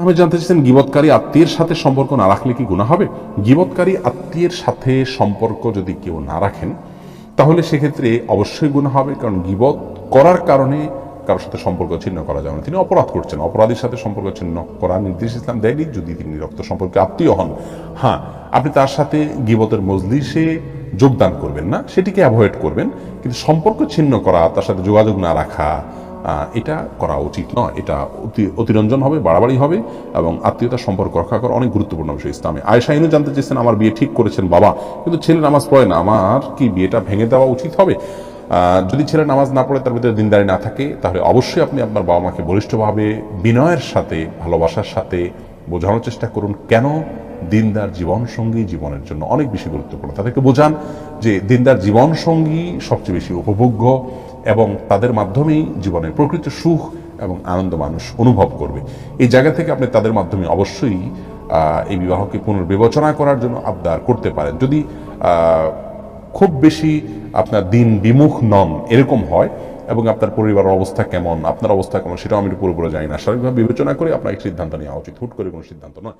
আমি জানতে চাইছেন, গিবৎকারী আত্মীয়ের সাথে সম্পর্ক না রাখলে কি গুণা হবে? গিবৎকারী আত্মীয়ের সাথে সম্পর্ক যদি কেউ না রাখেন, তাহলে সেক্ষেত্রে অবশ্যই গুণা হবে, কারণ গিবত করার কারণে কারোর সাথে সম্পর্ক ছিন্ন করা যাবে না। তিনি অপরাধ করছেন, অপরাধীর সাথে সম্পর্ক ছিন্ন করার নির্দেশ ইসলাম দেয়নি, যদি তিনি রক্ত সম্পর্কে আত্মীয় হন। হ্যাঁ আপনি তার সাথে গিবতের মজলিসে যোগদান করবেন না, সেটিকে অ্যাভয়েড করবেন, কিন্তু সম্পর্ক ছিন্ন করা, তার সাথে যোগাযোগ না রাখা এটা করা উচিত নয়। এটা অতি অতিরঞ্জন হবে, বাড়াবাড়ি হবে এবং আত্মীয়তার সম্পর্ক রক্ষা করা অনেক গুরুত্বপূর্ণ বিষয় ইসলামে। আয়সা ইনু জানতে চেয়েছেন, আমার বিয়ে ঠিক করেছেন বাবা, কিন্তু ছেলে নামাজ পড়ে না। আমার কি বিয়েটা ভেঙে দেওয়া উচিত হবে? যদি ছেলে নামাজ না পড়ে, তার ভিতরে দিনদারি না থাকে, তাহলে অবশ্যই আপনি আপনার বাবা মাকে বলিষ্ঠভাবে, বিনয়ের সাথে, ভালোবাসার সাথে বোঝানোর চেষ্টা করুন। কেন? দিনদার জীবন সঙ্গী জীবনের জন্য অনেক বেশি গুরুত্বপূর্ণ। তাদেরকে বোঝান যে দিনদার জীবন সঙ্গী সবচেয়ে বেশি উপভোগ্য। এবং তাদের মাধ্যমেই জীবনের প্রকৃত সুখ এবং আনন্দ মানুষ অনুভব করবে। এই জায়গা থেকে আপনি তাদের মাধ্যমে অবশ্যই এই বিবাহকে পুনর্বিবেচনা করার জন্য আবদার করতে পারেন। যদি খুব বেশি আপনার দিন বিমুখ নন, এরকম হয় এবং আপনার পরিবারের অবস্থা কেমন, আপনার অবস্থা কেমন, সেটাও আমি পুরোপুরি জানি না। স্বাভাবিকভাবে বিবেচনা করে আপনার সিদ্ধান্ত নেওয়া উচিত। হুট করে কোনো সিদ্ধান্ত নয়।